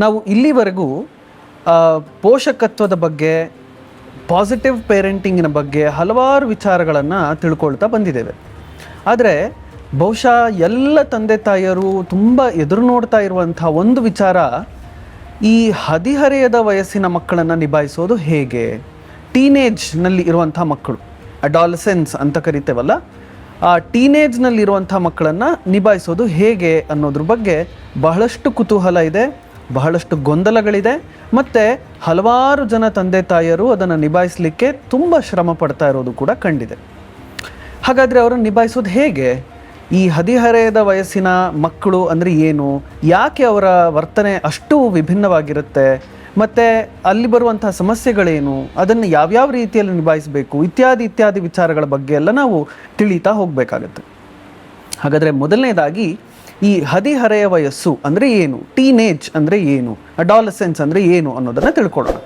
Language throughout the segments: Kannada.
ನಾವು ಇಲ್ಲಿವರೆಗೂ ಪೋಷಕತ್ವದ ಬಗ್ಗೆ ಪಾಸಿಟಿವ್ ಪೇರೆಂಟಿಂಗಿನ ಬಗ್ಗೆ ಹಲವಾರು ವಿಚಾರಗಳನ್ನು ತಿಳ್ಕೊಳ್ತಾ ಬಂದಿದ್ದೇವೆ. ಆದರೆ, ಬಹುಶಃ ಎಲ್ಲ ತಂದೆ ತಾಯಿಯರು ತುಂಬ ಎದುರು ನೋಡ್ತಾ ಇರುವಂಥ ಒಂದು ವಿಚಾರ, ಈ ಹದಿಹರೆಯದ ವಯಸ್ಸಿನ ಮಕ್ಕಳನ್ನು ನಿಭಾಯಿಸೋದು ಹೇಗೆ? ಟೀನೇಜ್ನಲ್ಲಿ ಇರುವಂಥ ಮಕ್ಕಳು ಅಡಾಲಸೆನ್ಸ್ ಅಂತ ಕರಿತೇವಲ್ಲ, ಆ ಟೀನೇಜ್ನಲ್ಲಿರುವಂಥ ಮಕ್ಕಳನ್ನು ನಿಭಾಯಿಸೋದು ಹೇಗೆ ಅನ್ನೋದ್ರ ಬಗ್ಗೆ ಬಹಳಷ್ಟು ಕುತೂಹಲ ಇದೆ. ಬಹಳಷ್ಟು ಗೊಂದಲಗಳಿದೆ. ಮತ್ತು ಹಲವಾರು ಜನ ತಂದೆ ತಾಯಿಯರು ಅದನ್ನು ನಿಭಾಯಿಸಲಿಕ್ಕೆ ತುಂಬ ಶ್ರಮ ಪಡ್ತಾ ಇರೋದು ಕೂಡ ಕಂಡಿದೆ. ಹಾಗಾದರೆ ಅವರನ್ನು ನಿಭಾಯಿಸೋದು ಹೇಗೆ? ಈ ಹದಿಹರೆಯದ ವಯಸ್ಸಿನ ಮಕ್ಕಳು ಅಂದರೆ ಏನು? ಯಾಕೆ ಅವರ ವರ್ತನೆ ಅಷ್ಟು ವಿಭಿನ್ನವಾಗಿರುತ್ತೆ? ಮತ್ತು ಅಲ್ಲಿ ಬರುವಂಥ ಸಮಸ್ಯೆಗಳೇನು? ಅದನ್ನು ಯಾವ್ಯಾವ ರೀತಿಯಲ್ಲಿ ನಿಭಾಯಿಸಬೇಕು? ಇತ್ಯಾದಿ ಇತ್ಯಾದಿ ವಿಚಾರಗಳ ಬಗ್ಗೆ ಎಲ್ಲ ನಾವು ತಿಳಿತಾ ಹೋಗಬೇಕಾಗತ್ತೆ. ಹಾಗಾದರೆ ಮೊದಲನೇದಾಗಿ ಈ ಹದಿಹರೆಯ ವಯಸ್ಸು ಅಂದರೆ ಏನು? ಟೀನೇಜ್ ಅಂದರೆ ಏನು? ಅಡಾಲಸೆನ್ಸ್ ಅಂದರೆ ಏನು ಅನ್ನೋದನ್ನು ತಿಳ್ಕೊಳ್ಳೋಣ.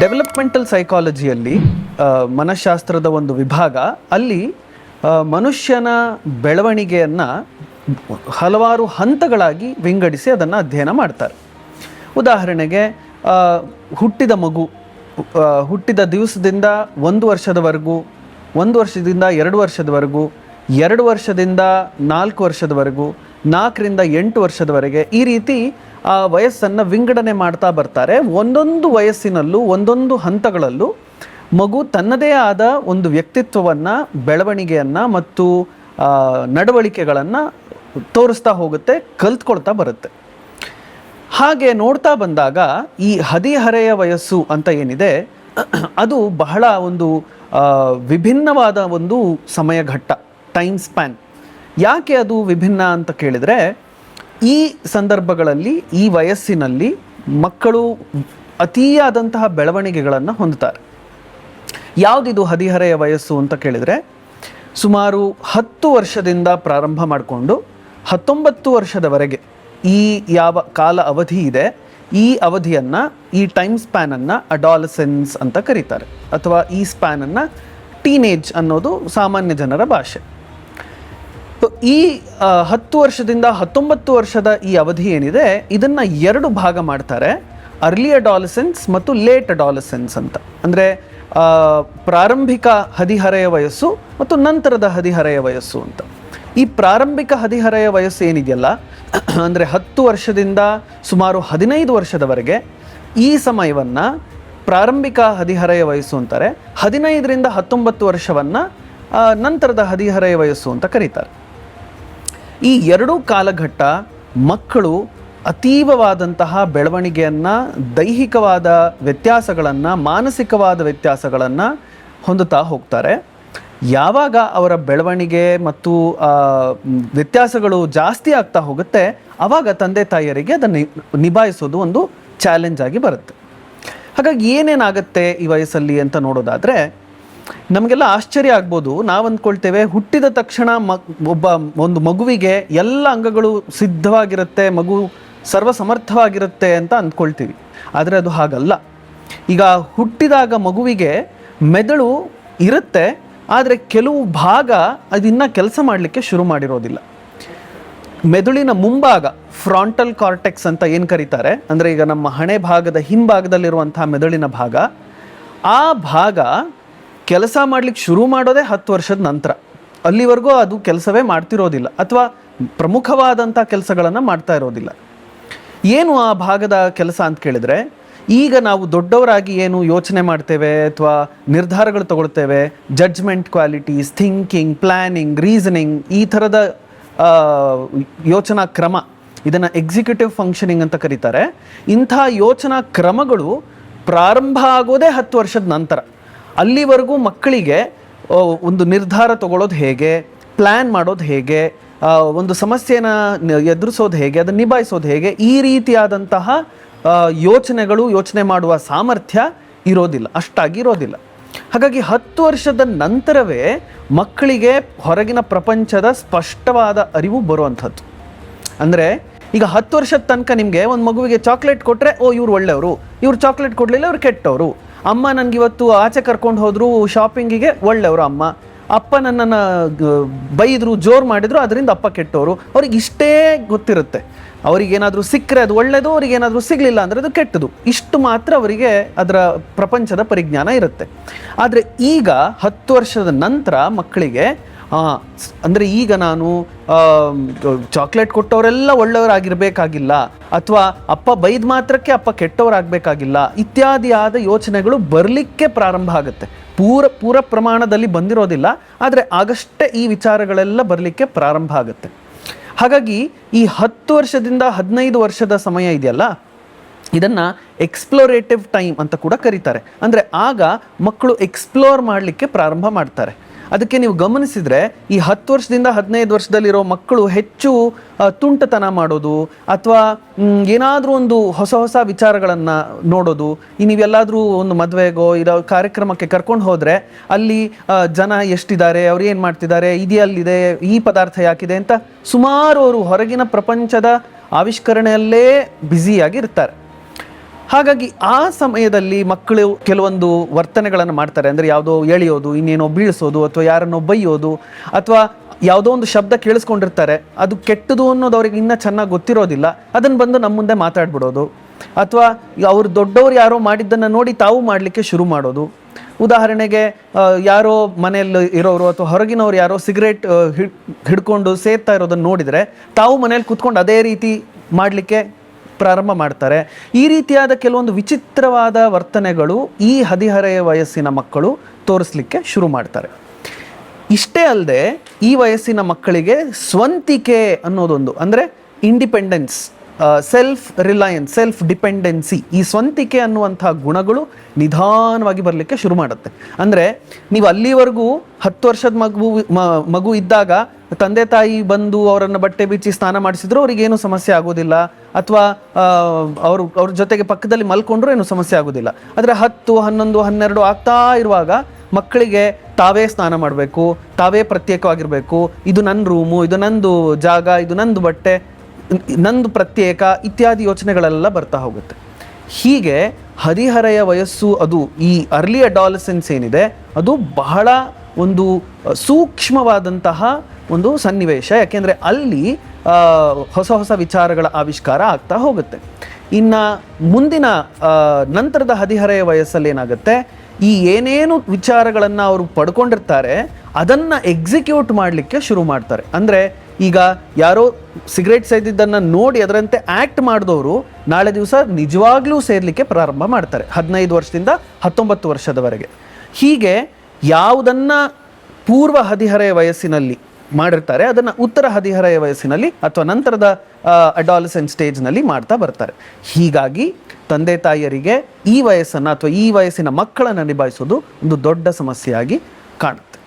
ಡೆವಲಪ್ಮೆಂಟಲ್ ಸೈಕಾಲಜಿಯಲ್ಲಿ ಮನಃಶಾಸ್ತ್ರದ ಒಂದು ವಿಭಾಗ, ಅಲ್ಲಿ ಮನುಷ್ಯನ ಬೆಳವಣಿಗೆಯನ್ನು ಹಲವಾರು ಹಂತಗಳಾಗಿ ವಿಂಗಡಿಸಿ ಅದನ್ನು ಅಧ್ಯಯನ ಮಾಡ್ತಾರೆ. ಉದಾಹರಣೆಗೆ ಹುಟ್ಟಿದ ಮಗು ಹುಟ್ಟಿದ ದಿವಸದಿಂದ ಒಂದು ವರ್ಷದವರೆಗೂ, ಒಂದು ವರ್ಷದಿಂದ ಎರಡು ವರ್ಷದವರೆಗೂ ಎರಡು ವರ್ಷದಿಂದ ನಾಲ್ಕು ವರ್ಷದವರೆಗೂ, ನಾಲ್ಕರಿಂದ ಎಂಟು ವರ್ಷದವರೆಗೆ ಈ ರೀತಿ ಆ ವಯಸ್ಸನ್ನು ವಿಂಗಡಣೆ ಮಾಡ್ತಾ ಬರ್ತಾರೆ. ಒಂದೊಂದು ವಯಸ್ಸಿನಲ್ಲೂ, ಒಂದೊಂದು ಹಂತಗಳಲ್ಲೂ ಮಗು ತನ್ನದೇ ಆದ ಒಂದು ವ್ಯಕ್ತಿತ್ವವನ್ನು, ಬೆಳವಣಿಗೆಯನ್ನು ಮತ್ತು ನಡವಳಿಕೆಗಳನ್ನು ತೋರಿಸ್ತಾ ಹೋಗುತ್ತೆ, ಕಲ್ತ್ಕೊಳ್ತಾ ಬರುತ್ತೆ. ಹಾಗೆ ನೋಡ್ತಾ ಬಂದಾಗ ಈ ಹದಿಹರೆಯ ವಯಸ್ಸು ಅಂತ ಏನಿದೆ, ಅದು ಬಹಳ ಒಂದು ವಿಭಿನ್ನವಾದ ಒಂದು ಸಮಯ ಘಟ್ಟ ಟೈಮ್ ಸ್ಪ್ಯಾನ್ ಯಾಕೆ ಅದು ವಿಭಿನ್ನ ಅಂತ ಕೇಳಿದರೆ, ಈ ಸಂದರ್ಭಗಳಲ್ಲಿ, ಈ ವಯಸ್ಸಿನಲ್ಲಿ ಮಕ್ಕಳು ಅತಿಯಾದಂತಹ ಬೆಳವಣಿಗೆಗಳನ್ನು ಹೊಂದುತ್ತಾರೆ. ಯಾವುದಿದು ಹದಿಹರೆಯ ವಯಸ್ಸು ಅಂತ ಕೇಳಿದರೆ, ಸುಮಾರು ಹತ್ತು ವರ್ಷದಿಂದ ಪ್ರಾರಂಭ ಮಾಡಿಕೊಂಡು ಹತ್ತೊಂಬತ್ತು ವರ್ಷದವರೆಗೆ ಈ ಯಾವ ಕಾಲ ಅವಧಿ ಇದೆ, ಈ ಅವಧಿಯನ್ನು, ಈ ಟೈಮ್ ಸ್ಪ್ಯಾನನ್ನು ಅಡಾಲಸೆನ್ಸ್ ಅಂತ ಕರೀತಾರೆ. ಅಥವಾ ಈ ಸ್ಪ್ಯಾನನ್ನು ಟೀನೇಜ್ ಅನ್ನೋದು ಸಾಮಾನ್ಯ ಜನರ ಭಾಷೆ. ಈ ಹತ್ತು ವರ್ಷದಿಂದ ಹತ್ತೊಂಬತ್ತು ವರ್ಷದ ಈ ಅವಧಿ ಏನಿದೆ, ಇದನ್ನು ಎರಡು ಭಾಗ ಮಾಡ್ತಾರೆ. ಅರ್ಲಿ ಅಡಾಲಸೆನ್ಸ್ ಮತ್ತು ಲೇಟ್ ಅಡಾಲಸೆನ್ಸ್ ಅಂತ. ಅಂದರೆ ಪ್ರಾರಂಭಿಕ ಹದಿಹರೆಯ ವಯಸ್ಸು ಮತ್ತು ನಂತರದ ಹದಿಹರೆಯ ವಯಸ್ಸು ಅಂತ. ಈ ಪ್ರಾರಂಭಿಕ ಹದಿಹರೆಯ ವಯಸ್ಸು ಏನಿದೆಯಲ್ಲ, ಅಂದರೆ ಹತ್ತು ವರ್ಷದಿಂದ ಸುಮಾರು ಹದಿನೈದು ವರ್ಷದವರೆಗೆ ಈ ಸಮಯವನ್ನು ಪ್ರಾರಂಭಿಕ ಹದಿಹರೆಯ ವಯಸ್ಸು ಅಂತಾರೆ. ಹದಿನೈದರಿಂದ ಹತ್ತೊಂಬತ್ತು ವರ್ಷವನ್ನು ನಂತರದ ಹದಿಹರೆಯ ವಯಸ್ಸು ಅಂತ ಕರೀತಾರೆ. ಈ ಎರಡೂ ಕಾಲಘಟ್ಟ ಮಕ್ಕಳು ಅತೀವವಾದಂತಹ ಬೆಳವಣಿಗೆಯನ್ನು, ದೈಹಿಕವಾದ ವ್ಯತ್ಯಾಸಗಳನ್ನು, ಮಾನಸಿಕವಾದ ವ್ಯತ್ಯಾಸಗಳನ್ನು ಹೊಂದುತ್ತಾ ಹೋಗ್ತಾರೆ. ಯಾವಾಗ ಅವರ ಬೆಳವಣಿಗೆ ಮತ್ತು ವ್ಯತ್ಯಾಸಗಳು ಜಾಸ್ತಿ ಆಗ್ತಾ ಹೋಗುತ್ತೆ ಆವಾಗ ತಂದೆ ತಾಯಿಯರಿಗೆ ಅದನ್ನು ನಿಭಾಯಿಸೋದು ಒಂದು ಚಾಲೆಂಜ್ ಆಗಿ ಬರುತ್ತೆ. ಹಾಗಾಗಿ ಏನೇನಾಗುತ್ತೆ ಈ ವಯಸ್ಸಲ್ಲಿ ಅಂತ ನೋಡೋದಾದರೆ ನಮಗೆಲ್ಲ ಆಶ್ಚರ್ಯ ಆಗ್ಬೋದು. ನಾವು ಅಂದ್ಕೊಳ್ತೇವೆ, ಹುಟ್ಟಿದ ತಕ್ಷಣ ಮ, ಒಬ್ಬ ಒಂದು ಮಗುವಿಗೆ ಎಲ್ಲ ಅಂಗಗಳು ಸಿದ್ಧವಾಗಿರುತ್ತೆ, ಮಗು ಸರ್ವಸಮರ್ಥವಾಗಿರುತ್ತೆ ಅಂತ ಅಂದ್ಕೊಳ್ತೀವಿ. ಆದರೆ ಅದು ಹಾಗಲ್ಲ. ಈಗ ಹುಟ್ಟಿದಾಗ ಮಗುವಿಗೆ ಮೆದುಳು ಇರುತ್ತೆ, ಆದರೆ ಕೆಲವು ಭಾಗ ಅದಿನ್ನ ಕೆಲಸ ಮಾಡಲಿಕ್ಕೆ ಶುರು ಮಾಡಿರೋದಿಲ್ಲ. ಮೆದುಳಿನ ಮುಂಭಾಗ ಫ್ರಾಂಟಲ್ ಕಾರ್ಟೆಕ್ಸ್ ಅಂತ ಏನು ಕರೀತಾರೆ? ಅಂದರೆ ಈಗ ನಮ್ಮ ಹಣೆ ಭಾಗದ ಹಿಂಭಾಗದಲ್ಲಿರುವಂತಹ ಮೆದುಳಿನ ಭಾಗ, ಆ ಭಾಗ ಕೆಲಸ ಮಾಡಲಿಕ್ಕೆ ಶುರು ಮಾಡೋದೇ ಹತ್ತು ವರ್ಷದ ನಂತರ. ಅಲ್ಲಿವರೆಗೂ ಅದು ಕೆಲಸವೇ ಮಾಡ್ತಿರೋದಿಲ್ಲ ಅಥವಾ ಪ್ರಮುಖವಾದಂಥ ಕೆಲಸಗಳನ್ನು ಮಾಡ್ತಾ ಇರೋದಿಲ್ಲ. ಏನು ಆ ಭಾಗದ ಕೆಲಸ ಅಂತ ಕೇಳಿದರೆ, ಈಗ ನಾವು ದೊಡ್ಡವರಾಗಿ ಏನು ಯೋಚನೆ ಮಾಡ್ತೇವೆ ಅಥವಾ ನಿರ್ಧಾರಗಳು ತಗೊಳ್ತೇವೆ judgement qualities thinking planning reasoning ಈ ಥರದ ಯೋಚನಾ ಕ್ರಮ, ಇದನ್ನು ಎಕ್ಸಿಕ್ಯೂಟಿವ್ ಫಂಕ್ಷನಿಂಗ್ ಅಂತ ಕರೀತಾರೆ. ಇಂಥ ಯೋಚನಾ ಕ್ರಮಗಳು ಪ್ರಾರಂಭ ಆಗೋದೇ ಹತ್ತು ವರ್ಷದ ನಂತರ. ಅಲ್ಲಿವರೆಗೂ ಮಕ್ಕಳಿಗೆ ಒಂದು ನಿರ್ಧಾರ ತಗೊಳ್ಳೋದು ಹೇಗೆ ಪ್ಲ್ಯಾನ್ ಮಾಡೋದು ಹೇಗೆ ಒಂದು ಸಮಸ್ಯೆನ ಎದುರಿಸೋದು ಹೇಗೆ, ಅದನ್ನು ನಿಭಾಯಿಸೋದು ಹೇಗೆ, ಈ ರೀತಿಯಾದಂತಹ ಯೋಚನೆಗಳು, ಯೋಚನೆ ಮಾಡುವ ಸಾಮರ್ಥ್ಯ ಇರೋದಿಲ್ಲ, ಅಷ್ಟಾಗಿ ಇರೋದಿಲ್ಲ. ಹಾಗಾಗಿ ಹತ್ತು ವರ್ಷದ ನಂತರವೇ ಮಕ್ಕಳಿಗೆ ಹೊರಗಿನ ಪ್ರಪಂಚದ ಸ್ಪಷ್ಟವಾದ ಅರಿವು ಬರುವಂಥದ್ದು. ಅಂದರೆ, ಈಗ ಹತ್ತು ವರ್ಷದ ತನಕ ನಿಮಗೆ ಒಂದು ಮಗುವಿಗೆ ಚಾಕ್ಲೇಟ್ ಕೊಟ್ಟರೆ ಓ, ಇವ್ರು ಒಳ್ಳೆಯವರು, ಇವ್ರು ಚಾಕ್ಲೇಟ್ ಕೊಡಲಿಲ್ಲ, ಇವ್ರು ಕೆಟ್ಟವರು ಅಮ್ಮ ನನಗೆ ಇವತ್ತು ಆಚೆ ಕರ್ಕೊಂಡು ಹೋದ್ರು ಶಾಪಿಂಗಿಗೆ ಒಳ್ಳೆಯವರು ಅಮ್ಮ. ಅಪ್ಪ ನನ್ನನ್ನು ಬೈದರು, ಜೋರು ಮಾಡಿದ್ರು, ಅದರಿಂದ ಅಪ್ಪ ಕೆಟ್ಟವರು. ಅವ್ರಿಗೆ ಇಷ್ಟೇ ಗೊತ್ತಿರುತ್ತೆ. ಅವರಿಗೇನಾದರೂ ಸಿಕ್ಕರೆ ಅದು ಒಳ್ಳೆಯದು ಅವ್ರಿಗೇನಾದರೂ ಸಿಗಲಿಲ್ಲ ಅಂದರೆ ಅದು ಕೆಟ್ಟದು. ಇಷ್ಟು ಮಾತ್ರ ಅವರಿಗೆ ಅದರ ಪ್ರಪಂಚದ ಪರಿಜ್ಞಾನ ಇರುತ್ತೆ. ಆದರೆ ಈಗ ಹತ್ತು ವರ್ಷದ ನಂತರ ಮಕ್ಕಳಿಗೆ ಅಂದ್ರೆ ಈಗ ನಾನು ಚಾಕ್ಲೇಟ್ ಕೊಟ್ಟವರೆಲ್ಲ ಒಳ್ಳೆಯವರಾಗಿರಬೇಕಾಗಿಲ್ಲ, ಅಥವಾ ಅಪ್ಪ ಬೈದ ಮಾತ್ರಕ್ಕೆ ಅಪ್ಪ ಕೆಟ್ಟವರಾಗಬೇಕಾಗಿಲ್ಲ ಇತ್ಯಾದಿಯಾದ ಯೋಚನೆಗಳು ಬರಲಿಕ್ಕೆ ಪ್ರಾರಂಭ ಆಗುತ್ತೆ. ಪೂರ ಪೂರ ಪ್ರಮಾಣದಲ್ಲಿ ಬಂದಿರೋದಿಲ್ಲ, ಆದರೆ ಆಗಷ್ಟೇ ಈ ವಿಚಾರಗಳೆಲ್ಲ ಬರಲಿಕ್ಕೆ ಪ್ರಾರಂಭ ಆಗುತ್ತೆ. ಹಾಗಾಗಿ ಈ ಹತ್ತು ವರ್ಷದಿಂದ ಹದಿನೈದು ವರ್ಷದ ಸಮಯ ಇದೆಯಲ್ಲ, ಇದನ್ನು ಎಕ್ಸ್ಪ್ಲೋರೇಟಿವ್ ಟೈಮ್ ಅಂತ ಕೂಡ ಕರೀತಾರೆ. ಅಂದರೆ ಆಗ ಮಕ್ಕಳು ಎಕ್ಸ್ಪ್ಲೋರ್ ಮಾಡಲಿಕ್ಕೆ ಪ್ರಾರಂಭ ಮಾಡ್ತಾರೆ. ಅದಕ್ಕೆ ನೀವು ಗಮನಿಸಿದರೆ ಈ ಹತ್ತು ವರ್ಷದಿಂದ ಹದಿನೈದು ವರ್ಷದಲ್ಲಿರೋ ಮಕ್ಕಳು ಹೆಚ್ಚು ತುಂಟತನ ಮಾಡೋದು ಅಥವಾ ಏನಾದರೂ ಒಂದು ಹೊಸ ಹೊಸ ವಿಚಾರಗಳನ್ನು ನೋಡೋದು. ಈ ನೀವೆಲ್ಲಾದರೂ ಒಂದು ಮದುವೆಗೋ, ಇರೋ ಕಾರ್ಯಕ್ರಮಕ್ಕೆ ಕರ್ಕೊಂಡು ಹೋದರೆ ಅಲ್ಲಿ ಜನ ಎಷ್ಟಿದ್ದಾರೆ, ಅವ್ರು ಏನು ಮಾಡ್ತಿದ್ದಾರೆ, ಇದು ಅಲ್ಲಿದೆ ಈ ಪದಾರ್ಥ ಯಾಕಿದೆ ಅಂತ ಸುಮಾರು ಅವರು ಹೊರಗಿನ ಪ್ರಪಂಚದ ಆವಿಷ್ಕರಣೆಯಲ್ಲೇ ಬ್ಯುಸಿಯಾಗಿ ಇರ್ತಾರೆ. ಹಾಗಾಗಿ ಆ ಸಮಯದಲ್ಲಿ ಮಕ್ಕಳು ಕೆಲವೊಂದು ವರ್ತನೆಗಳನ್ನು ಮಾಡ್ತಾರೆ. ಅಂದರೆ ಯಾವುದೋ ಎಳೆಯೋದು, ಇನ್ನೇನೋ ಬೀಳಿಸೋದು, ಅಥವಾ ಯಾರನ್ನೋ ಬೈಯೋದು, ಅಥವಾ ಯಾವುದೋ ಒಂದು ಶಬ್ದ ಕೇಳಿಸ್ಕೊಂಡಿರ್ತಾರೆ. ಅದು ಕೆಟ್ಟದು ಅನ್ನೋದು ಅವ್ರಿಗೆ ಇನ್ನೂ ಚೆನ್ನಾಗಿ ಗೊತ್ತಿರೋದಿಲ್ಲ. ಅದನ್ನು ಬಂದು ನಮ್ಮ ಮುಂದೆ ಮಾತಾಡ್ಬಿಡೋದು. ಅಥವಾ ಅವ್ರು ದೊಡ್ಡವ್ರು ಯಾರೋ ಮಾಡಿದ್ದನ್ನು ನೋಡಿ ತಾವು ಮಾಡಲಿಕ್ಕೆ ಶುರು ಮಾಡೋದು. ಉದಾಹರಣೆಗೆ ಯಾರೋ ಮನೆಯಲ್ಲಿ ಇರೋರು ಅಥವಾ ಹೊರಗಿನವ್ರು ಯಾರೋ ಸಿಗರೇಟ್ ಹಿಡ್ಕೊಂಡು ಸೇರ್ತಾ ಇರೋದನ್ನು ನೋಡಿದರೆ ತಾವು ಮನೇಲಿ ಕುತ್ಕೊಂಡು ಅದೇ ರೀತಿ ಮಾಡಲಿಕ್ಕೆ ಪ್ರಾರಂಭ ಮಾಡ್ತಾರೆ. ಈ ರೀತಿಯಾದ ಕೆಲವೊಂದು ವಿಚಿತ್ರವಾದ ವರ್ತನೆಗಳು ಈ ಹದಿಹರೆಯ ವಯಸ್ಸಿನ ಮಕ್ಕಳು ತೋರಿಸ್ಲಿಕ್ಕೆ ಶುರು ಮಾಡ್ತಾರೆ. ಇಷ್ಟೇ ಅಲ್ಲದೆ ಈ ವಯಸ್ಸಿನ ಮಕ್ಕಳಿಗೆ ಸ್ವಂತಿಕೆ ಅನ್ನೋದೊಂದು, ಅಂದರೆ independence self reliance self dependency ಈ ಸ್ವಂತಿಕೆ ಅನ್ನುವಂಥ ಗುಣಗಳು ನಿಧಾನವಾಗಿ ಬರಲಿಕ್ಕೆ ಶುರು ಮಾಡುತ್ತೆ. ಅಂದರೆ ನೀವು ಅಲ್ಲಿವರೆಗೂ ಹತ್ತು ವರ್ಷದ ಮಗು ಮಗು ಇದ್ದಾಗ ತಂದೆ ತಾಯಿ ಬಂದು ಅವರನ್ನು ಬಟ್ಟೆ ಬಿಚ್ಚಿ ಸ್ನಾನ ಮಾಡಿಸಿದ್ರು, ಅವ್ರಿಗೇನು ಸಮಸ್ಯೆ ಆಗೋದಿಲ್ಲ. ಅಥವಾ ಅವರು, ಅವ್ರ ಜೊತೆಗೆ ಪಕ್ಕದಲ್ಲಿ ಮಲ್ಕೊಂಡ್ರೂ ಏನು ಸಮಸ್ಯೆ ಆಗೋದಿಲ್ಲ. ಆದರೆ ಹತ್ತು, ಹನ್ನೊಂದು, ಹನ್ನೆರಡು ಆಗ್ತಾ ಇರುವಾಗ ಮಕ್ಕಳಿಗೆ ತಾವೇ ಸ್ನಾನ ಮಾಡಬೇಕು, ತಾವೇ ಪ್ರತ್ಯೇಕವಾಗಿರಬೇಕು. ಇದು ನನ್ನ ರೂಮು, ಇದು ನಂದು ಜಾಗ, ಇದು ನಂದು ಬಟ್ಟೆ, ನಂದು ಪ್ರತ್ಯೇಕ ಇತ್ಯಾದಿ ಯೋಚನೆಗಳೆಲ್ಲ ಬರ್ತಾ ಹೋಗುತ್ತೆ. ಹೀಗೆ ಹದಿಹರೆಯ ವಯಸ್ಸು ಅದು, ಈ ಅರ್ಲಿ ಅಡಾಲಸೆನ್ಸ್ ಏನಿದೆ, ಅದು ಬಹಳ ಒಂದು ಸೂಕ್ಷ್ಮವಾದಂತಹ ಒಂದು ಸನ್ನಿವೇಶ. ಯಾಕೆಂದರೆ ಅಲ್ಲಿ ಹೊಸ ಹೊಸ ವಿಚಾರಗಳ ಆವಿಷ್ಕಾರ ಆಗ್ತಾ ಹೋಗುತ್ತೆ. ಇನ್ನು ಮುಂದಿನ ನಂತರದ ಹದಿಹರೆಯ ವಯಸ್ಸಲ್ಲಿ ಏನಾಗುತ್ತೆ? ಈ ಏನೇನು ವಿಚಾರಗಳನ್ನು ಅವರು ಪಡ್ಕೊಂಡಿರ್ತಾರೆ, ಅದನ್ನು ಎಕ್ಸಿಕ್ಯೂಟ್ ಮಾಡಲಿಕ್ಕೆ ಶುರು ಮಾಡ್ತಾರೆ. ಅಂದರೆ ಈಗ ಯಾರೋ ಸಿಗರೇಟ್ ಸೇದಿದ್ದನ್ನು ನೋಡಿ ಅದರಂತೆ ಆ್ಯಕ್ಟ್ ಮಾಡಿದವರು ನಾಳೆ ದಿವಸ ನಿಜವಾಗ್ಲೂ ಸೇರಲಿಕ್ಕೆ ಪ್ರಾರಂಭ ಮಾಡ್ತಾರೆ, ಹದಿನೈದು ವರ್ಷದಿಂದ ಹತ್ತೊಂಬತ್ತು ವರ್ಷದವರೆಗೆ. ಹೀಗೆ ಯಾವುದನ್ನು ಪೂರ್ವ ಹದಿಹರೆಯ ವಯಸ್ಸಿನಲ್ಲಿ ಮಾಡಿರ್ತಾರೆ, ಅದನ್ನು ಉತ್ತರ ಹದಿಹರೆಯ ವಯಸ್ಸಿನಲ್ಲಿ ಅಥವಾ ನಂತರದ ಅಡಾಲಸೆಂಟ್ ಸ್ಟೇಜ್ನಲ್ಲಿ ಮಾಡ್ತಾ ಬರ್ತಾರೆ. ಹೀಗಾಗಿ ತಂದೆ ತಾಯಿಯರಿಗೆ ಈ ವಯಸ್ಸನ್ನು ಅಥವಾ ಈ ವಯಸ್ಸಿನ ಮಕ್ಕಳನ್ನು ನಿಭಾಯಿಸೋದು ಒಂದು ದೊಡ್ಡ ಸಮಸ್ಯೆಯಾಗಿ ಕಾಣುತ್ತೆ.